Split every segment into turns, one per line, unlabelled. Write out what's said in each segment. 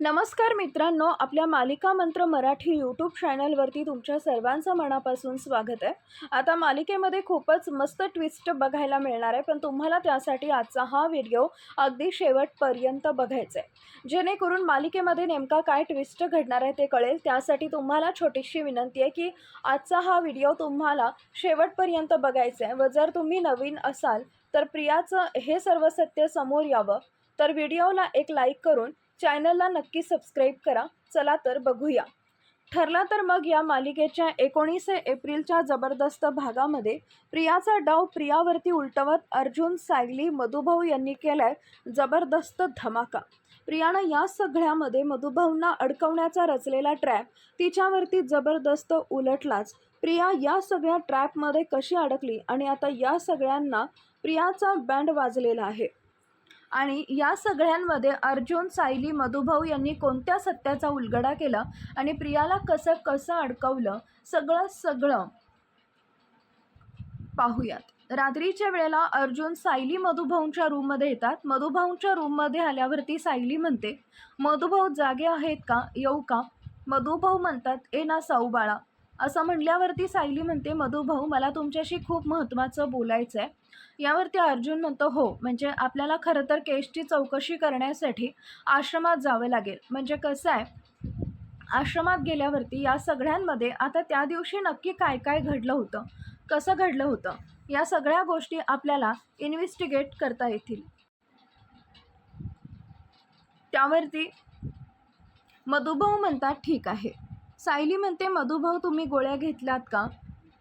नमस्कार मित्रांनो आपल्या मालिका मंत्र मराठी यूट्यूब चॅनलवरती तुमच्या सर्वांचं मनापासून स्वागत आहे. आता मालिकेमध्ये खूपच मस्त ट्विस्ट बघायला मिळणार आहे पण तुम्हाला त्यासाठी आजचा हा व्हिडिओ अगदी शेवटपर्यंत बघायचा आहे जेणेकरून मालिकेमध्ये नेमका काय ट्विस्ट घडणार आहे ते कळेल. त्यासाठी तुम्हाला छोटीशी विनंती आहे की आजचा हा व्हिडिओ तुम्हाला शेवटपर्यंत बघायचा आहे व जर तुम्ही नवीन असाल तर प्रियाचं हे सर्व सत्य समोर यावं. तर व्हिडिओला एक लाईक करून चॅनलला नक्की सबस्क्राईब करा. चला तर बघूया. ठरला तर मग या मालिकेच्या एकोणीस एप्रिलच्या जबरदस्त भागामध्ये प्रियाचा डाव प्रियावरती उलटवत अर्जुन सायली मधुभाऊ यांनी केलाय जबरदस्त धमाका. प्रियानं या सगळ्यामध्ये मधुभाऊंना अडकवण्याचा रचलेला ट्रॅप तिच्यावरती जबरदस्त उलटलाच. प्रिया या सगळ्या ट्रॅपमध्ये कशी अडकली आणि आता या सगळ्यांना प्रियाचा बँड वाजलेला आहे. आणि या सगळ्यांमध्ये अर्जुन सायली मधुभाऊ यांनी कोणत्या सत्याचा उलगडा केला आणि प्रियाला कसं कसं अडकवलं सगळं सगळं पाहूयात. रात्रीच्या वेळेला अर्जुन सायली मधुभाऊंच्या रूममध्ये येतात. मधुभाऊंच्या रूममध्ये आल्यावरती सायली म्हणते मधुभाऊ जागे आहेत का? येऊ का? मधुभाऊ म्हणतात ए ना साऊ बाळा असं म्हणल्यावरती सायली म्हणते मधुभाऊ मला तुमच्याशी खूप महत्त्वाचं बोलायचं आहे यावरती अर्जुन म्हणतो हो म्हणजे आपल्याला खरं तर केसची चौकशी करण्यासाठी आश्रमात जावं लागेल. म्हणजे कसं आहे आश्रमात गेल्यावरती या सगळ्यांमध्ये आता त्या दिवशी नक्की काय काय घडलं होतं? कसं घडलं होतं? या सगळ्या गोष्टी आपल्याला इन्व्हेस्टिगेट करता येतील. त्यावरती मधुभाऊ म्हणतात ठीक आहे. सायली म्हणते मधुभाऊ तुम्ही गोळ्या घेतल्यात का?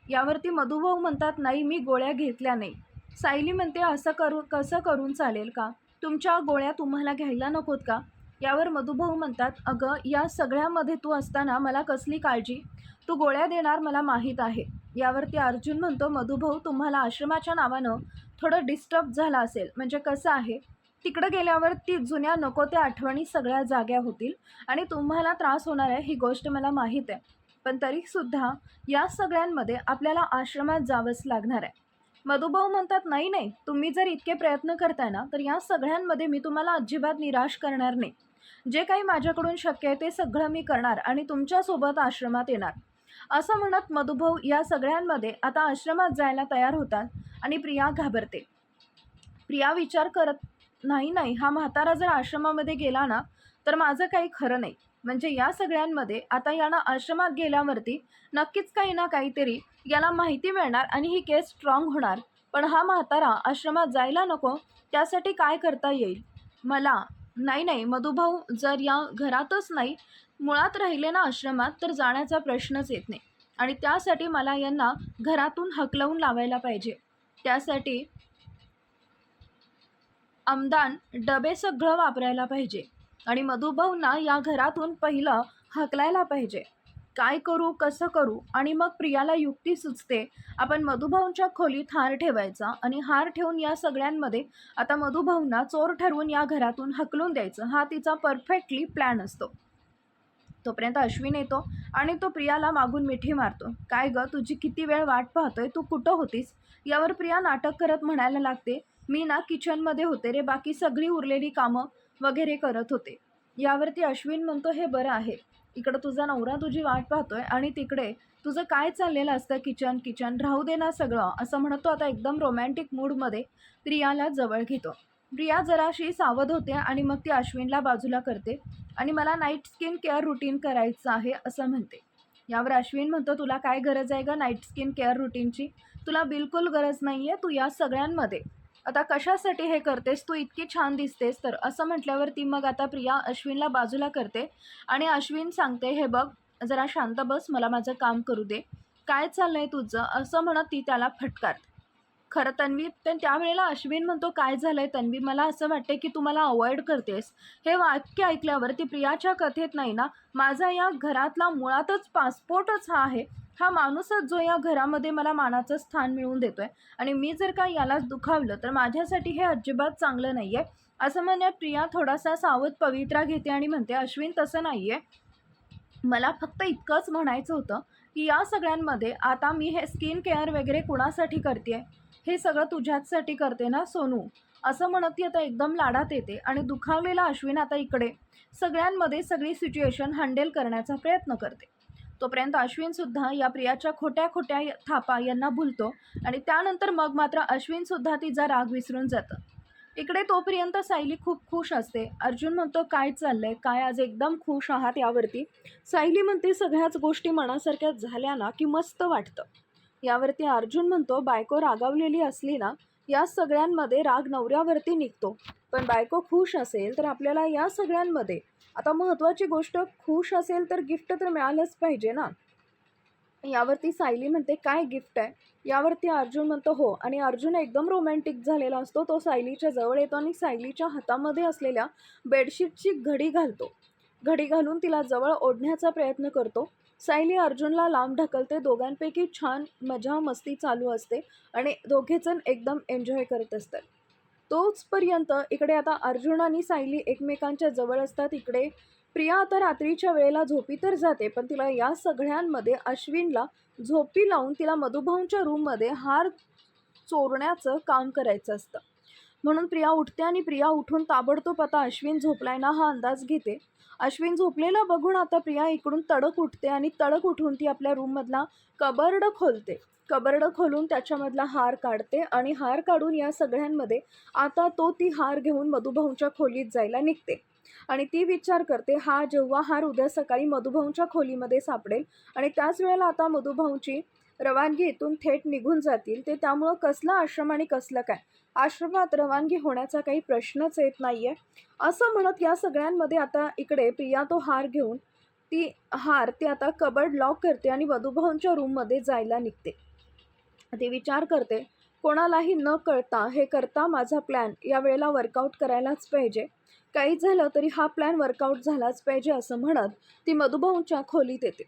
यावरती मधुभाऊ म्हणतात नाही मी गोळ्या घेतल्या नाही. सायली म्हणते असं करू कसं करून चालेल का? तुमच्या गोळ्या तुम्हाला घ्यायला नकोत का? यावर मधुभाऊ म्हणतात अगं या सगळ्यामध्ये तू असताना मला कसली काळजी? तू गोळ्या देणार मला माहीत आहे. यावरती अर्जुन म्हणतो मधुभाऊ तुम्हाला आश्रमाच्या नावानं थोडं डिस्टर्ब झालं असेल. म्हणजे कसं आहे? तिकडं गेल्यावर ती जुन्या नको त्या आठवणी सगळ्या जाग्या होतील आणि तुम्हाला त्रास होणार आहे ही गोष्ट मला माहीत आहे. पण तरीसुद्धा या सगळ्यांमध्ये आपल्याला आश्रमात जावंच लागणार आहे. मधुभाऊ म्हणतात नाही नाही तुम्ही जर इतके प्रयत्न करताय ना तर या सगळ्यांमध्ये मी तुम्हाला अजिबात निराश करणार नाही. जे काही माझ्याकडून शक्य आहे ते सगळं मी करणार आणि तुमच्यासोबत आश्रमात येणार. असं म्हणत मधुभाऊ या सगळ्यांमध्ये आता आश्रमात जायला तयार होतात आणि प्रिया घाबरते. प्रिया विचार करत नाही नाही. हा म्हातारा जर आश्रमामध्ये गेला ना तर माझं काही खरं नाही. म्हणजे या सगळ्यांमध्ये आता यांना आश्रमात गेल्यावरती नक्कीच काही ना काहीतरी याला माहिती मिळणार आणि ही केस स्ट्रॉंग होणार. पण हा म्हातारा आश्रमात जायला नको त्यासाठी काय करता येईल? मला? नाही नाही. मधुभाऊ जर या घरातच नाही मुळात राहिले ना आश्रमात तर जाण्याचा प्रश्नच येत नाही. आणि त्यासाठी मला यांना घरातून हकलवून लावायला पाहिजे. त्यासाठी आमदान डबे सगळं वापरायला पाहिजे आणि मधुभाऊंना या घरातून पहिलं हकलायला पाहिजे. काय करू कसं करू आणि मग प्रियाला युक्ती सुचते. आपण मधुभाऊंच्या खोलीत हार ठेवायचा आणि हार ठेवून या सगळ्यांमध्ये आता मधुभाऊंना चोर ठरवून या घरातून हकलून द्यायचं हा तिचा परफेक्टली प्लॅन असतो. तोपर्यंत अश्विन येतो आणि तो प्रियाला मागून मिठी मारतो. काय गं तुझी किती वेळ वाट पाहतोय? तू कुठं होतीस? यावर प्रिया नाटक करत म्हणायला लागते. मी ना किचनमध्ये होते रे बाकी सगळी उरलेली कामं वगैरे करत होते. यावरती अश्विन म्हणतो हे बरं आहे. इकडं तुझा नवरा तुझी वाट पाहतोय आणि तिकडे तुझं काय चाललेलं असतं किचन किचन? राहू दे ना सगळं. असं म्हणतो आता एकदम रोमॅन्टिक मूडमध्ये प्रियाला जवळ घेतो. प्रिया जराशी सावध होते आणि मग ती अश्विनला बाजूला करते आणि मला नाईट स्किन केअर रुटीन करायचं आहे असं म्हणते. यावर अश्विन म्हणतो तुला काय गरज आहे गं नाईट स्किन केअर रुटीनची तुला बिलकुल गरज नाही आहे तू या सगळ्यांमध्ये आता कशासाठी हे करतेस? तू इतकी छान दिसतेस तर. असं म्हटल्यावर ती मग आता प्रिया अश्विनला बाजूला करते आणि अश्विन सांगते हे बघ जरा शांत बस मला माझं काम करू दे. काय चाललं आहे तुझं? असं म्हणत ती त्याला फटकार. खरं तन्वी पण त्यावेळेला अश्विन म्हणतो काय झालं आहे तन्वी? मला असं वाटते की तू मला अवॉइड करतेस. हे वाक्य ऐकल्यावर ती प्रियाच्या कथेत नाही ना माझा या घरातला मुळातच पासपोर्टच हा आहे. हा माणूसच जो या घरामध्ये मला मानाचं स्थान मिळवून देतो आहे आणि मी जर का यालाच दुखावलं तर माझ्यासाठी हे अजिबात चांगलं नाही आहे असं म्हणण्यात प्रिया थोडासा सावध पवित्रा घेते आणि म्हणते अश्विन तसं नाही आहे मला फक्त इतकंच म्हणायचं होतं की या सगळ्यांमध्ये आता मी हे स्किन केअर वगैरे कुणासाठी करते हे सगळं तुझ्याचसाठी करते ना सोनू? असं म्हणत ती आता एकदम लाडात येते आणि दुखावलेला अश्विन आता इकडे. सगळ्यांमध्ये सगळी सिच्युएशन हँडल करण्याचा प्रयत्न करते. तोपर्यंत अश्विनसुद्धा या प्रियाच्या खोट्या खोट्या थापा यांना भुलतो आणि त्यानंतर मग मात्र अश्विनसुद्धा तिचा राग विसरून जातं. इकडे तोपर्यंत सायली खूप खुश असते. अर्जुन म्हणतो काय चाललंय? काय आज एकदम खुश आहात यावरती? सायली म्हणते सगळ्याच गोष्टी मनासारख्या झाल्या ना की मस्त वाटतं. यावरती अर्जुन म्हणतो बायको रागावलेली असली ना या सगळ्यांमध्ये राग नवऱ्यावरती निघतो. पण बायको खुश असेल तर आपल्याला या सगळ्यांमध्ये. आता महत्त्वाची गोष्ट खुश असेल तर गिफ्ट तर मिळालंच पाहिजे ना? यावरती सायली म्हणते काय गिफ्ट आहे? यावरती अर्जुन म्हणतो हो. आणि अर्जुन एकदम रोमॅन्टिक झालेला असतो. तो सायलीच्या जवळ येतो आणि सायलीच्या हातामध्ये असलेल्या बेडशीटची घडी घालतो. घडी घालून तिला जवळ ओढण्याचा प्रयत्न करतो. सायली अर्जुनला लांब ढकलते. दोघांपैकी छान मजा मस्ती चालू असते आणि दोघेजण एकदम एन्जॉय करत असतात. तोचपर्यंत इकडे आता अर्जुन आणि सायली एकमेकांच्या जवळ असतात. इकडे प्रिया आता रात्रीच्या वेळेला झोपी तर जाते पण तिला या सगळ्यांमध्ये अश्विनला झोपी लावून तिला मधुभाऊंच्या रूममध्ये हार चोरण्याचं काम करायचं असतं. म्हणून प्रिया उठते आणि प्रिया उठून ताबडतोब आता अश्विन झोपलाय ना हा अंदाज घेते. अश्विन झोपलेला बघून आता प्रिया इकडून तडक उठते आणि तडक उठून ती आपल्या रूममधला कबर्ड खोलते. कबर्ड खोलून त्याच्यामधला हार काढते आणि हार काढून या सगळ्यांमध्ये आता तो ती हार घेऊन मधुभाऊंच्या खोलीत जायला निघते. आणि ती विचार करते हा जेव्हा हार उद्या सकाळी मधुभाऊंच्या खोलीमध्ये सापडेल आणि त्याच वेळेला आता मधुभाऊंची रवानगी इथून थेट निघून जातील ते त्यामुळं कसला आश्रम आणि कसलं काय? आश्रमात रवानगी होण्याचा काही प्रश्नच येत नाही आहे असं म्हणत या सगळ्यांमध्ये आता इकडे प्रिया तो हार घेऊन ती हार ती आता कबर्ड लॉक करते आणि वधूभाऊंच्या रूममध्ये जायला निघते. ती विचार करते कोणालाही न कळता हे करता माझा प्लॅन या वेळेला वर्कआउट करायलाच पाहिजे. काही झालं तरी हा प्लॅन वर्कआउट झालाच पाहिजे असं म्हणत ती मधुभाऊंच्या खोलीत येते.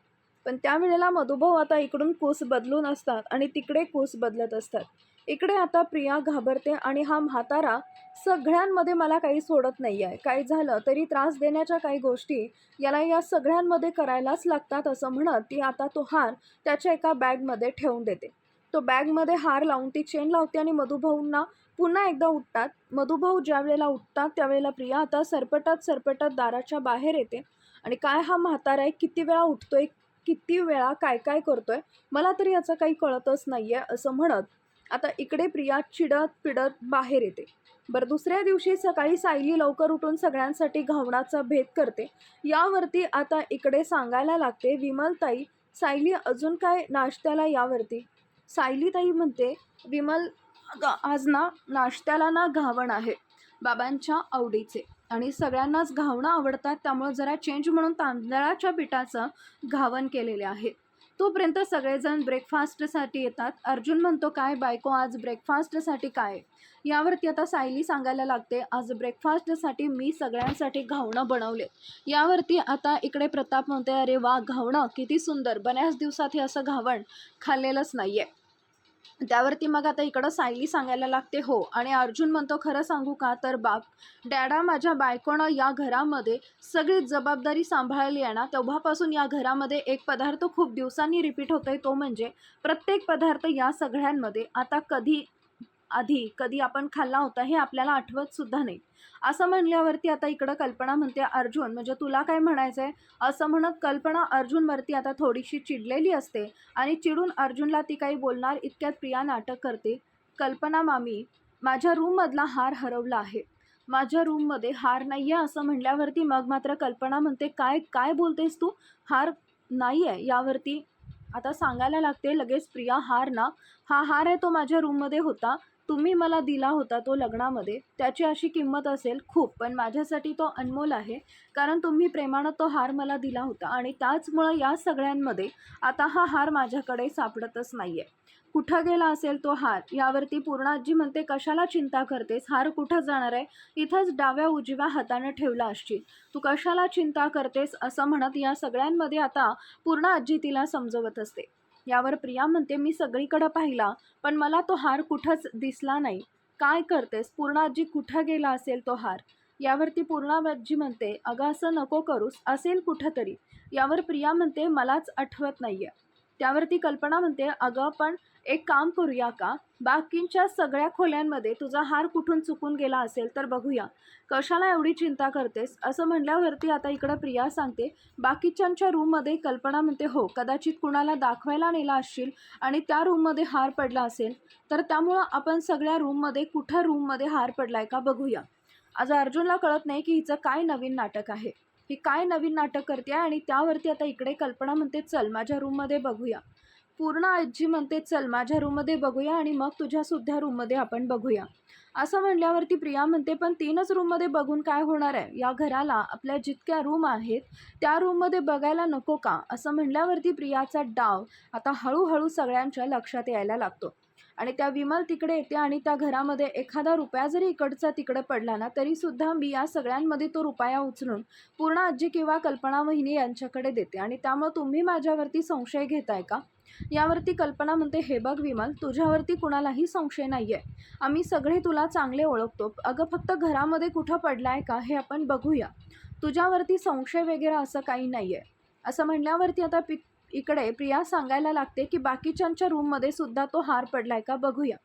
पण त्यावेळेला मधुभाऊ आता इकडून कूस बदलून असतात आणि तिकडे कूस बदलत असतात. इकडे आता प्रिया घाबरते आणि हा म्हातारा सगळ्यांमध्ये मला काही सोडत नाही आहे काही झालं तरी त्रास देण्याच्या काही गोष्टी याला या सगळ्यांमध्ये करायलाच लागतात असं म्हणत ती आता तो हार त्याच्या एका बॅगमध्ये ठेवून देते. तो बॅगमध्ये हार लावून ती चेन लावते आणि मधुभाऊंना पुन्हा एकदा उठतात. मधुभाऊ ज्या वेळेला उठतात त्यावेळेला प्रिया आता सरपटत सरपटत दाराच्या बाहेर येते. आणि काय हा म्हातारा आहे किती वेळा उठतोय किती वेळा काय काय करतोय मला तरी याचं काही कळतच नाही आहे असं म्हणत. आता इकडे प्रिया चिडत पिडत बाहेर येते. बरं दुसऱ्या दिवशी सकाळी सायली लवकर उठून सगळ्यांसाठी घावणाचा भेद करते. यावरती आता इकडे सांगायला लागते विमलताई सायली अजून काय नाश्त्याला यावरती? सायलीताई म्हणते विमल आज ना नाश्त्याला ना घावण आहे बाबांच्या आवडीचे. आणि सगळ्यांनाच घावणं आवडतात त्यामुळे जरा चेंज म्हणून तांदळाच्या पिठाचं घावण केलेले आहे. तोपर्यंत सगळेजण ब्रेकफास्टसाठी येतात. अर्जुन म्हणतो काय बायको आज ब्रेकफास्टसाठी काय? यावरती आता सायली सांगायला लागते आज ब्रेकफास्टसाठी मी सगळ्यांसाठी घावणं बनवले. यावरती आता इकडे प्रताप म्हणते अरे वा घावणं किती सुंदर. बऱ्याच दिवसात हे असं घावण खाल्लेलंच नाही आहे त्यावरती मग आता इकडं सायली सांगायला लागते हो. आणि अर्जुन म्हणतो खरं सांगू का? तर बाप डॅडा माझ्या बायकोनं या घरामध्ये सगळी जबाबदारी सांभाळली आहे ना तेव्हापासून या घरामध्ये एक पदार्थ खूप दिवसांनी रिपीट होतोय तो म्हणजे प्रत्येक पदार्थ या सगळ्यांमध्ये. आता कधी आधी कधी आपण खाल्ला होता हे आपल्याला आठवत सुद्धा नाही. असं म्हणल्यावरती आता इकडं कल्पना म्हणते अर्जुन म्हणजे तुला काय म्हणायचं आहे असं म्हणत कल्पना अर्जुनवरती आता थोडीशी चिडलेली असते आणि चिडून अर्जुनला ती काही बोलणार इतक्यात प्रिया नाटक करते. कल्पना मामी माझ्या रूममधला हार हरवला आहे. माझ्या रूममध्ये हार नाही आहे असं म्हणल्यावरती मग मात्र कल्पना म्हणते काय काय बोलतेस तू? हार नाही आहे यावरती. आता सांगायला लागते लगेच प्रिया हार ना. हा हार आहे तो माझ्या रूममध्ये होता. तुम्ही मला दिला होता तो लग्नामध्ये त्याची अशी किंमत असेल खूप पण माझ्यासाठी तो अनमोल आहे कारण तुम्ही प्रेमानं तो हार मला दिला होता आणि त्याचमुळं या सगळ्यांमध्ये आता हा हार माझ्याकडे सापडतच नाही आहे कुठं गेला असेल तो हार? यावरती पूर्णाजी म्हणते कशाला चिंता करतेस? हार कुठं जाणार आहे? इथंच डाव्या उजव्या हातानं ठेवला असशील. तू कशाला चिंता करतेस? असं म्हणत या सगळ्यांमध्ये आता पूर्ण आजी तिला समजवत असते. यावर प्रिया म्हणते मी सगळीकडं पाहिला पण मला तो हार कुठंच दिसला नाही. काय करतेस? पूर्णाजी कुठं गेला असेल तो हार? यावरती पूर्णाजी म्हणते अगं असं नको करूस असेल कुठं तरी यावर प्रिया म्हणते मलाच आठवत नाही आहे त्यावरती कल्पना म्हणते अगं आपण एक काम करूया का? बाकींच्या सगळ्या खोल्यांमध्ये तुझा हार कुठून चुकून गेला असेल तर बघूया. कशाला एवढी चिंता करतेस? असं म्हणल्यावरती आता इकडं प्रिया सांगते बाकीच्यांच्या रूममध्ये कल्पना म्हणते हो कदाचित कुणाला दाखवायला नेला असशील आणि त्या रूममध्ये हार पडला असेल तर त्यामुळं आपण सगळ्या रूममध्ये कुठं रूममध्ये हार पडलाय का बघूया. आज अर्जुनला कळत नाही की हिचं काय नवीन नाटक आहे. ही काय नवीन नाटक करते आणि त्यावरती आता इकडे कल्पना म्हणते चल माझ्या रूममध्ये बघूया. पूर्ण आजी म्हणते चल माझ्या रूममध्ये बघूया आणि मग तुझ्यासुद्धा रूममध्ये आपण बघूया. असं म्हणल्यावरती प्रिया म्हणते पण तीनच रूममध्ये बघून काय होणार आहे? या घराला आपल्या जितक्या रूम आहेत त्या रूममध्ये बघायला नको का? असं म्हणल्यावरती प्रियाचा डाव आता हळूहळू सगळ्यांच्या लक्षात यायला लागतो. आणि त्या विमल तिकडे येते आणि त्या घरामध्ये एखादा रुपया जरी इकडचा तिकडे पडला ना तरीसुद्धा मी या सगळ्यांमध्ये तो रुपया उचलून पूर्ण आजी किंवा कल्पना वहिनी यांच्याकडे देते. आणि त्यामुळे तुम्ही माझ्यावरती संशय घेताय का? यावरती कल्पना म्हणते हे बघ विमल तुझ्यावरती कुणालाही संशय नाही आहे आम्ही सगळे तुला चांगले ओळखतो. अगं फक्त घरामध्ये कुठं पडला आहे का हे आपण बघूया. तुझ्यावरती संशय वगैरे असं काही नाही आहे असं म्हणल्यावरती आता पिक इकडे प्रिया सांगायला लागते की बाकीच्यांच्या रूममध्ये सुद्धा तो हार पडलाय का बघूया.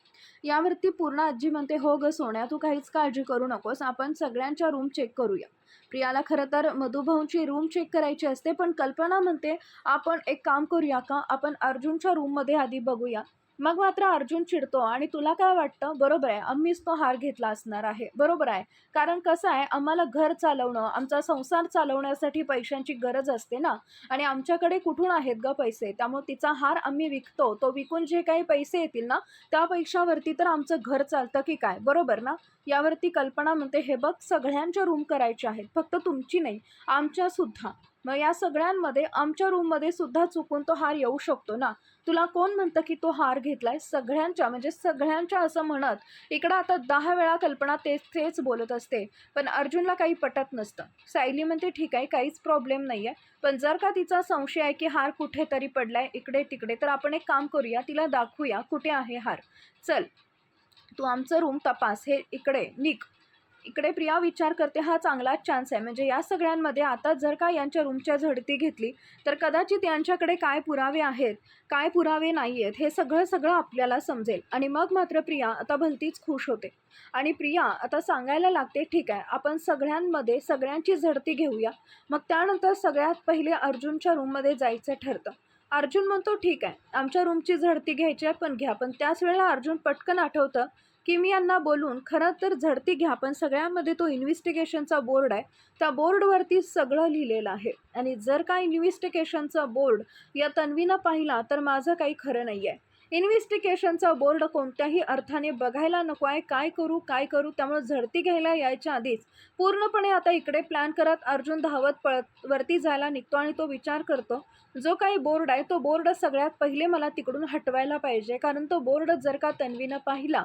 यावरती पूर्ण आजी म्हणते हो ग सोन्या तू काहीच काळजी करू नकोस आपण सगळ्यांच्या रूम चेक करूया. प्रियाला खरं तर मधुभाऊंची रूम चेक करायची असते पण कल्पना म्हणते आपण एक काम करूया का? आपण अर्जुनच्या रूममध्ये आधी बघूया. मग मात्र अर्जुन चिडतो आणि तुला काय वाटतं? बरोबर आहे आम्हीच तो हार घेतला असणार आहे. बरोबर आहे. कारण कसं आहे आम्हाला घर चालवणं आमचा संसार चालवण्यासाठी पैशांची गरज असते ना? आणि आमच्याकडे कुठून आहेत ग पैसे? त्यामुळे तिचा हार आम्ही विकतो. तो विकून जे काही पैसे येतील ना त्या पैशावरती तर आमचं घर चालतं की काय? बरोबर ना? यावरती कल्पना म्हणते हे बघ सगळ्यांच्या रूम करायचे आहेत. फक्त तुमची नाही आमच्यासुद्धा मग या सगळ्यांमध्ये आमच्या रूममध्ये सुद्धा चुकून तो हार येऊ शकतो ना? तुला कोण म्हणतं की तो हार घेतलाय? सगळ्यांच्या म्हणजे सगळ्यांच्या असं म्हणत इकडं आता दहा वेळा कल्पना तेच तेच बोलत असते पण अर्जुनला काही पटत नसतं. सायली म्हणते ठीक आहे काहीच प्रॉब्लेम नाही आहे पण जर का तिचा संशय आहे की हार कुठेतरी पडलाय इकडे तिकडे तर आपण एक काम करूया तिला दाखवूया कुठे आहे हार. चल तू आमचं रूम तपास हे इकडे निक इकडे प्रिया विचार करते हा चांगलाच चान्स आहे. म्हणजे या सगळ्यांमध्ये आता जर का यांच्या रूमच्या झडती घेतली तर कदाचित यांच्याकडे काय पुरावे आहेत काय पुरावे नाही आहेत हे सगळं सगळं आपल्याला समजेल. आणि मग मात्र प्रिया आता भलतीच खुश होते. आणि प्रिया आता सांगायला लागते ठीक आहे आपण सगळ्यांमध्ये सगळ्यांची झडती घेऊया. मग त्यानंतर सगळ्यात पहिले अर्जुनच्या रूममध्ये जायचं ठरतं. अर्जुन म्हणतो ठीक आहे आमच्या रूमची झडती घ्यायची आहे पण घ्या. पण त्याच वेळेला अर्जुन पटकन आठवतं की मी यांना बोलून खरं तर झडती घ्या पण सगळ्यामध्ये तो इन्व्हेस्टिगेशनचा बोर्ड आहे. त्या बोर्डवरती सगळं लिहिलेलं आहे. आणि जर का इन्व्हेस्टिगेशनचा बोर्ड या तन्वीनं पाहिला तर माझं काही खरं नाही आहे इन्व्हेस्टिगेशनचा बोर्ड कोणत्याही अर्थाने बघायला नको आहे. काय करू काय करू त्यामुळे झडती घ्यायला यायच्या आधीच पूर्णपणे आता इकडे प्लॅन करत अर्जुन धावत पळत वरती जायला निघतो आणि तो विचार करतो जो काही बोर्ड आहे तो बोर्ड सगळ्यात पहिले मला तिकडून हटवायला पाहिजे. कारण तो बोर्ड जर का तन्वीनं पाहिला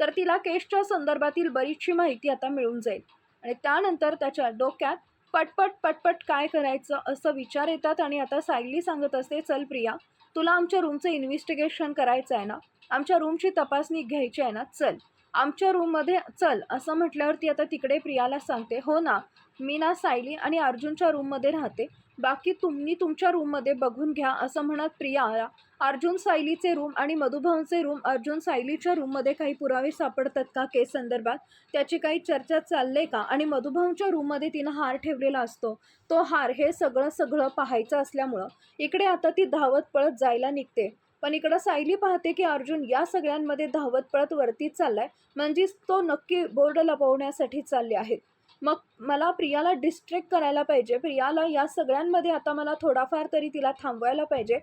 तर तिला केसच्या संदर्भातील बरीचशी माहिती आता मिळून जाईल. आणि त्यानंतर त्याच्या डोक्यात पटपट पटपट काय करायचं असं विचार येतात आणि आता सायली सांगत असते चल प्रिया तुला आमच्या रूमचं इन्व्हेस्टिगेशन करायचं आहे ना? आमच्या रूमची तपासणी घ्यायची आहे ना? चल. आमच्या रूममध्ये चल असं म्हटल्यावरती आता तिकडे प्रियाला सांगते हो ना मी ना सायली आणि अर्जुनच्या रूममध्ये राहते. बाकी तुम्ही तुमच्या रूममध्ये बघून घ्या असं म्हणत प्रिया अर्जुन सायलीचे रूम आणि मधुभाऊंचे रूम अर्जुन सायलीच्या रूममध्ये काही पुरावे सापडतात का केस संदर्भात? त्याची काही चर्चा चालले का? आणि मधुभाऊंच्या रूममध्ये तिनं हार ठेवलेला असतो. तो हार हे सगळं सगळं पाहायचं असल्यामुळं इकडे आता ती धावत पळत जायला निघते. पण इकडं सायली पाहते की अर्जुन या सगळ्यांमध्ये धावत पळत वरती चाललाय. म्हणजेच तो नक्की बोर्ड लपवण्यासाठी चालले आहेत. मग मला प्रियाला डिस्ट्रॅक्ट करायला पाहिजे. प्रियाला या सगळ्यांमध्ये आता मला थोडाफार तरी तिला थांबवायला पाहिजे.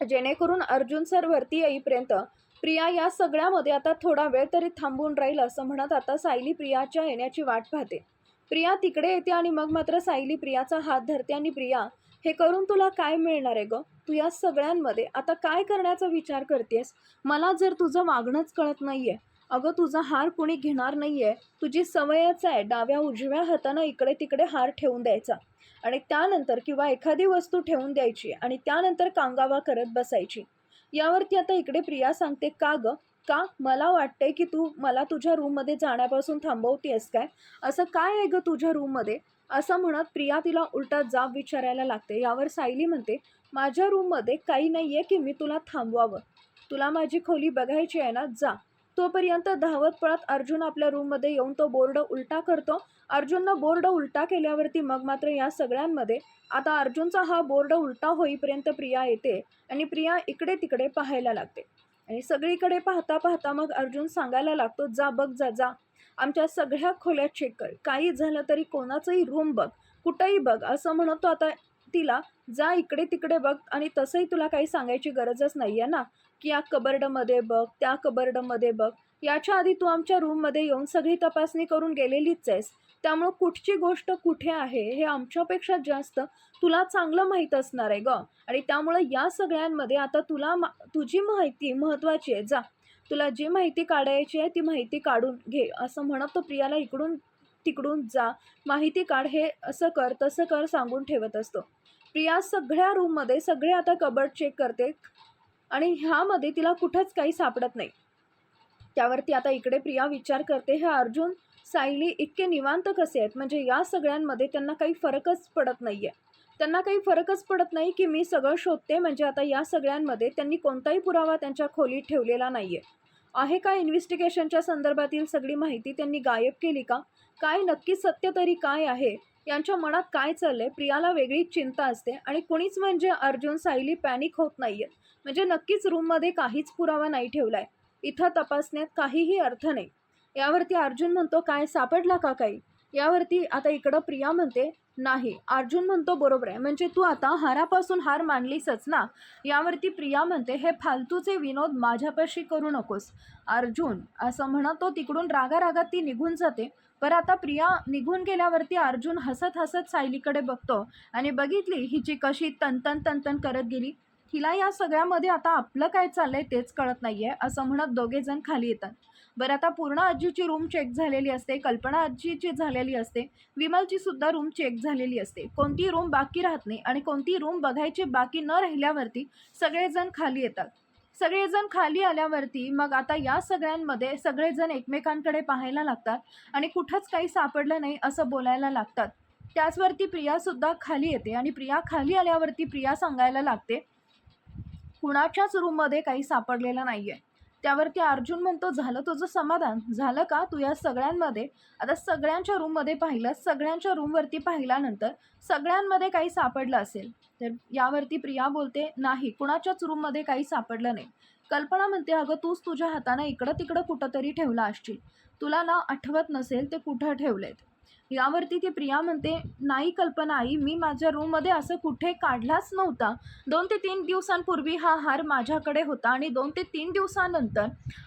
जेणेकरून अर्जुन सर वरती येईपर्यंत प्रिया या सगळ्यामध्ये आता थोडा वेळ तरी थांबून राहील असं म्हणत आता सायली प्रियाच्या येण्याची वाट पाहते. प्रिया तिकडे येते आणि मग मात्र सायली प्रियाचा हात धरते आणि प्रिया हे करून तुला काय मिळणार आहे ग? तू या सगळ्यांमध्ये आता काय करण्याचा विचार करतेस? मला जर तुझं वागणंच कळत नाही आहे अगं तुझा हार कुणी घेणार नाही आहे तुझी सवयच आहे. डाव्या उजव्या हातानं इकडे तिकडे हार ठेवून द्यायचा. आणि त्यानंतर किंवा एखादी वस्तू ठेवून द्यायची आणि त्यानंतर कांगावा करत बसायची. यावरती आता इकडे प्रिया सांगते का ग? का? मला वाटते की तू मला तुझ्या रूममध्ये जाण्यापासून थांबवतेस काय? असं काय आहे ग तुझ्या रूममध्ये? असं म्हणत प्रिया तिला उलटा जाब विचारायला लागते. यावर सायली म्हणते माझ्या रूममध्ये काही नाही आहे की मी तुला थांबवावं. तुला माझी खोली बघायची आहे ना? जा. तोपर्यंत धावत पळत अर्जुन आपल्या रूममध्ये येऊन तो बोर्ड उलटा करतो. अर्जुननं बोर्ड उलटा केल्यावरती मग मात्र या सगळ्यांमध्ये आता अर्जुनचा हा बोर्ड उलटा होईपर्यंत प्रिया येते आणि प्रिया इकडे तिकडे पाहायला लागते. आणि सगळीकडे पाहता पाहता मग अर्जुन सांगायला लागतो जा बघ जा जा. आमच्या सगळ्या खोल्या चेक कर. काही झालं तरी कोणाचंही रूम बघ. कुठंही बघ. असं म्हणतो आता तिला जा इकडे तिकडे बघ आणि तसंही तुला काही सांगायची गरजच नाही आहे ना. की या कबर्डमध्ये बघ त्या कबर्डमध्ये बघ. याच्या आधी तू आमच्या रूममध्ये येऊन सगळी तपासणी करून गेलेलीच आहेस. त्यामुळं कुठची गोष्ट कुठे आहे हे आमच्यापेक्षा जास्त तुला चांगलं माहीत असणार आहे ग. आणि त्यामुळं या सगळ्यांमध्ये आता तुला मा तुझी माहिती महत्त्वाची आहे. जा. तुला जी माहिती काढायची आहे ती माहिती काढून घे. असं म्हणत तो प्रियाला इकडून तिकडून जा. माहिती काढ. हे असं कर तसं कर सांगून ठेवत असतो. प्रिया सगळ्या रूममध्ये सगळे आता कबर्ड चेक करते. आणि ह्यामध्ये तिला कुठंच काही सापडत नाही. त्यावरती आता इकडे प्रिया विचार करते हे अर्जुन सायली इतके निवांत कसे आहेत? म्हणजे या सगळ्यांमध्ये त्यांना काही फरकच पडत नाही आहे त्यांना काही फरकच पडत नाही की मी सगळं शोधते म्हणजे आता या सगळ्यांमध्ये त्यांनी कोणताही पुरावा त्यांच्या खोलीत ठेवलेला नाही आहे आहे का इन्व्हेस्टिगेशनच्या संदर्भातील सगळी माहिती त्यांनी गायब केली का? काय नक्की सत्य तरी काय आहे? यांच्या मनात काय चाललंय? प्रियाला वेगळीच चिंता असते आणि कुणीच म्हणजे अर्जुन सायली पॅनिक होत नाही आहेत म्हणजे नक्कीच रूममध्ये काहीच पुरावा नाही ठेवलाय. इथं तपासण्यात काहीही अर्थ नाही. यावरती अर्जुन म्हणतो काय सापडला का काही? यावरती आता इकडं प्रिया म्हणते नाही अर्जुन म्हणतो बरोबर आहे. म्हणजे तू आता हारापासून हार मानलीसच ना? यावरती प्रिया म्हणते हे फालतूचे विनोद माझ्यापाशी करू नकोस. अर्जुन असं म्हणत तो तिकडून रागारागात ती निघून जाते. पर आता प्रिया निघून गेल्यावरती अर्जुन हसत हसत सायलीकडे बघतो आणि बघितली हिची कशी तनतन तनतन करत गेली. हिला या सगळ्यामध्ये आता आपलं काय चाललंय तेच कळत नाहीये असं म्हणत दोघेजण खाली येतात. बरं आता पूर्ण आजीची रूम चेक झालेली असते कल्पना आजीची झालेली असते विमलची सुद्धा रूम चेक झालेली असते. कोणती रूम बाकी राहत नाही आणि कोणती रूम बघायची बाकी न राहिल्यावरती सगळेजण खाली येतात. सगळेजण खाली आल्यावरती मग आता या सगळ्यांमध्ये सगळेजण एकमेकांकडे पाहायला लागतात आणि कुठंच काही सापडलं नाही असं बोलायला लागतात. त्याचवरती प्रियासुद्धा खाली येते आणि प्रिया खाली आल्यावरती प्रिया सांगायला लागते कुणाच्याच रूममध्ये काही सापडलेलं नाही आहे त्यावरती अर्जुन म्हणतो झालं तुझं समाधान? झालं का? तू या सगळ्यांमध्ये आता सगळ्यांच्या रूममध्ये पाहिलं सगळ्यांच्या रूमवरती पाहिल्यानंतर सगळ्यांमध्ये काही सापडलं असेल? तर यावरती प्रिया बोलते नाही कुणाच्याच रूममध्ये काही सापडलं नाही. कल्पना म्हणते अगं तूच तुझ्या हाताने इकडं तिकडं कुठंतरी ठेवला असशील. तुला ना आठवत नसेल ते कुठं ठेवलेत? यावरती ती प्रिया म्हणते नाही कल्पना आई मी माझ्या रूममध्ये असं कुठे काढलाच नव्हता. दोन ते तीन दिवसांपूर्वी हा हार माझ्याकडे होता आणि दोन ते तीन दिवसानंतर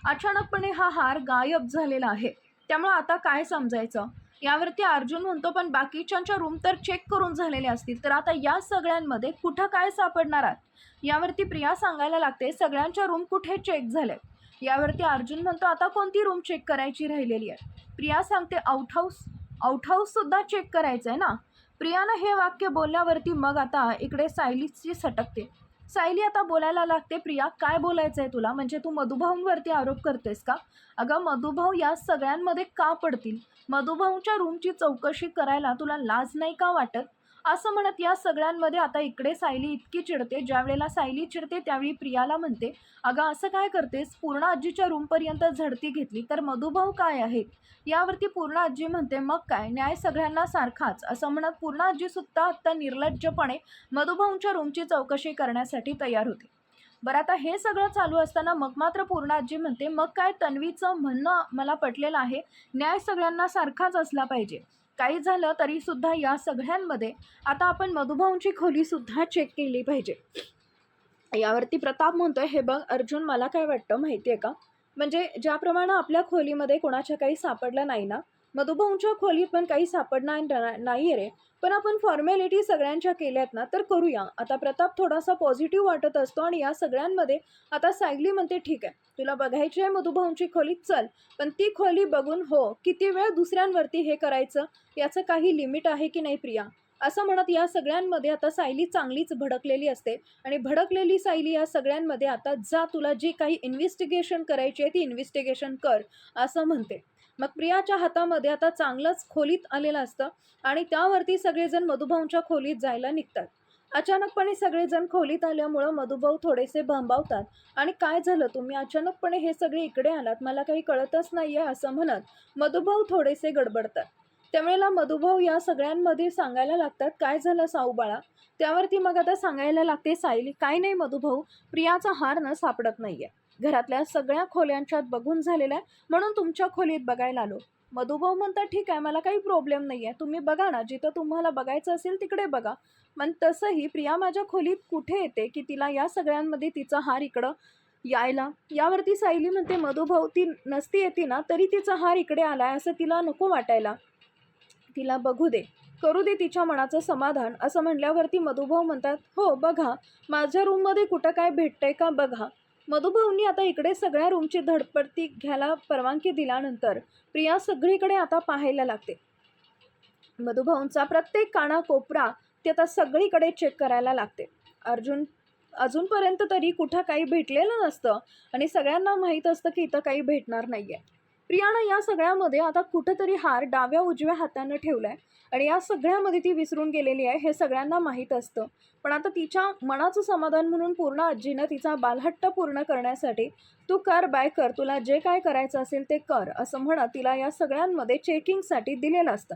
अचानकपणे हा हार गायब झालेला आहे. त्यामुळे आता काय समजायचं? यावरती अर्जुन म्हणतो पण बाकीच्यांच्या रूम तर चेक करून झालेले असतील तर आता या सगळ्यांमध्ये कुठं काय सापडणार आहात? यावरती प्रिया सांगायला लागते सगळ्यांच्या रूम कुठे चेक झाले यावरती अर्जुन म्हणतो आता कोणती रूम चेक करायची राहिलेली आहे? प्रिया सांगते आउट हाऊस आउटहाऊससुद्धा चेक करायचं आहे ना? प्रियानं हे वाक्य बोलल्यावरती मग आता इकडे सायलीची सटकते. सायली आता बोलायला लागते प्रिया काय बोलायचं आहे तुला? म्हणजे तू मधुभाऊंवरती आरोप करतेस का? अगं मधुभाऊ या सगळ्यांमध्ये का पडतील? मधुभाऊंच्या रूमची चौकशी करायला तुला लाज नाही का वाटत? असं म्हणत या सगळ्यांमध्ये आता इकडे सायली इतकी चिडते. ज्या वेळेला सायली चिडते त्यावेळी प्रियाला म्हणते अगं असं काय करतेस? पूर्ण आजीच्या रूमपर्यंत झडती घेतली तर मधुभाऊ काय आहेत? यावरती पूर्ण आजी म्हणते मग काय? न्याय सगळ्यांना सारखाच. असं म्हणत पूर्ण आजीसुद्धा आत्ता निर्लज्जपणे मधुभाऊंच्या रूमची चौकशी करण्यासाठी तयार होते. बरं आता हे सगळं चालू असताना मग मात्र पूर्ण आजी म्हणते मग काय तन्वीचं म्हणणं मला पटलेलं आहे? न्याय सगळ्यांना सारखाच असला पाहिजे. काही झालं तरीसुद्धा या सगळ्यांमध्ये आता आपण मधुभाऊंची खोलीसुद्धा चेक केली पाहिजे. यावरती प्रताप म्हणतोय हे बघ अर्जुन मला काय वाटतं माहिती आहे का? म्हणजे ज्याप्रमाणे आपल्या खोलीमध्ये कोणाच्या काही सापडलं नाही ना मधुभाऊंच्या खोलीत पण काही सापडणार नाही रे. पण आपण फॉर्मॅलिटी सगळ्यांच्या केल्यात ना तर करूया. आता प्रताप थोडासा पॉझिटिव्ह वाटत असतो आणि या सगळ्यांमध्ये आता सायली म्हणते ठीक आहे तुला बघायची आहे मधुभाऊंची खोली चल. पण ती खोली बघून हो किती वेळ दुसऱ्यांवरती हे करायचं? याचं काही लिमिट आहे की नाही प्रिया? असं म्हणत या सगळ्यांमध्ये आता सायली चांगलीच भडकलेली असते. आणि भडकलेली सायली या सगळ्यांमध्ये आता जा तुला जी काही इन्व्हेस्टिगेशन करायची आहे ती इन्व्हेस्टिगेशन कर असं म्हणते. मग प्रियाच्या हातामध्ये आता चांगलंच खोलीत आलेलं असतं आणि त्यावरती सगळेजण मधुभाऊंच्या खोलीत जायला निघतात. अचानकपणे सगळेजण खोलीत आल्यामुळं मधुभाऊ थोडेसे भांबावतात. आणि काय झालं? तुम्ही अचानकपणे हे सगळे इकडे आलात? मला काही कळतच नाही आहे असं म्हणत मधुभाऊ थोडेसे गडबडतात. त्यावेळेला मधुभाऊ या सगळ्यांमध्ये सांगायला लागतात काय झालं साऊबाळा त्यावरती मग आता सांगायला लागते सायली काय नाही मधुभाऊ. प्रियाचा हार न सापडत नाही आहे घरातल्या सगळ्या खोल्यांच्यात बघून झालेला आहे. म्हणून तुमच्या खोलीत बघायला आलो. मधुभाऊ म्हणतात ठीक आहे मला काही प्रॉब्लेम नाही आहे तुम्ही बघा ना जिथं तुम्हाला बघायचं असेल तिकडे बघा. पण तसंही प्रिया माझ्या खोलीत कुठे येते की तिला या सगळ्यांमध्ये तिचा हार इकडं यायला? यावरती सायली म्हणते मधुभाऊ ती नसती येते ना तरी तिचा हार इकडे आला आहे असं तिला नको वाटायला. तिला बघू दे. करू दे तिच्या मनाचं समाधान. असं म्हणल्यावरती मधुभाऊ म्हणतात हो बघा. माझ्या रूममध्ये कुठं काय भेटतंय का बघा. मधुभाऊंनी आता इकडे सगळ्या रूमची धडपडती घ्यायला परवानगी दिल्यानंतर प्रिया सगळीकडे आता पाहायला लागते. मधुभाऊंचा प्रत्येक काना कोपरा ती आता सगळीकडे चेक करायला लागते. अर्जुन अजूनपर्यंत तरी कुठं काही भेटलेलं नसतं आणि सगळ्यांना माहीत असतं की इथं काही भेटणार नाही आहे प्रियानं या सगळ्यामध्ये आता कुठंतरी हार डाव्या उजव्या हातानं ठेवला आहे आणि या सगळ्यामध्ये ती विसरून गेलेली आहे हे सगळ्यांना माहीत असतं. पण आता तिच्या मनाचं समाधान म्हणून पूर्ण आजीनं तिचा बालहट्ट पूर्ण करण्यासाठी तू कर बाय कर तुला जे काय करायचं असेल ते कर असं म्हणत तिला या सगळ्यांमध्ये चेकिंगसाठी दिलेलं असतं.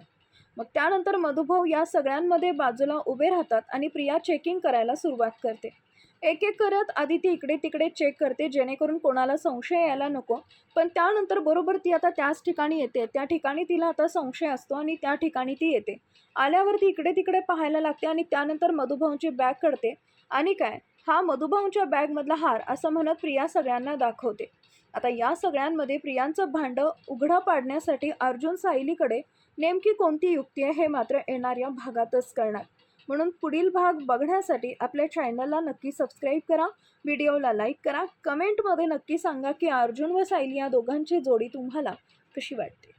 मग त्यानंतर मधुभाऊ या सगळ्यांमध्ये बाजूला उभे राहतात आणि प्रिया चेकिंग करायला सुरुवात करते. एक एक करत आधी ती इकडे तिकडे चेक करते जेणेकरून कोणाला संशय यायला नको. पण त्यानंतर बरोबर ती आता त्याच ठिकाणी येते. त्या ठिकाणी तिला आता संशय असतो आणि त्या ठिकाणी ती येते. आल्यावर ती इकडे तिकडे पाहायला लागते आणि त्यानंतर मधुभाऊंची बॅग कळते आणि काय? हा मधुभाऊंच्या बॅगमधला हार असं म्हणत प्रिया सगळ्यांना दाखवते. आता या सगळ्यांमध्ये प्रियांचं भांडं उघडं पाडण्यासाठी अर्जुन सायलीकडे नेमकी कोणती युक्ती आहे हे मात्र येणाऱ्या भागातच करणार म्हणून पुढील भाग बघण्यासाठी आपल्या चॅनलला नक्की सबस्क्राईब करा व्हिडिओला लाईक करा कमेंटमध्ये नक्की सांगा की अर्जुन व सायली या दोघांची जोडी तुम्हाला कशी वाटते?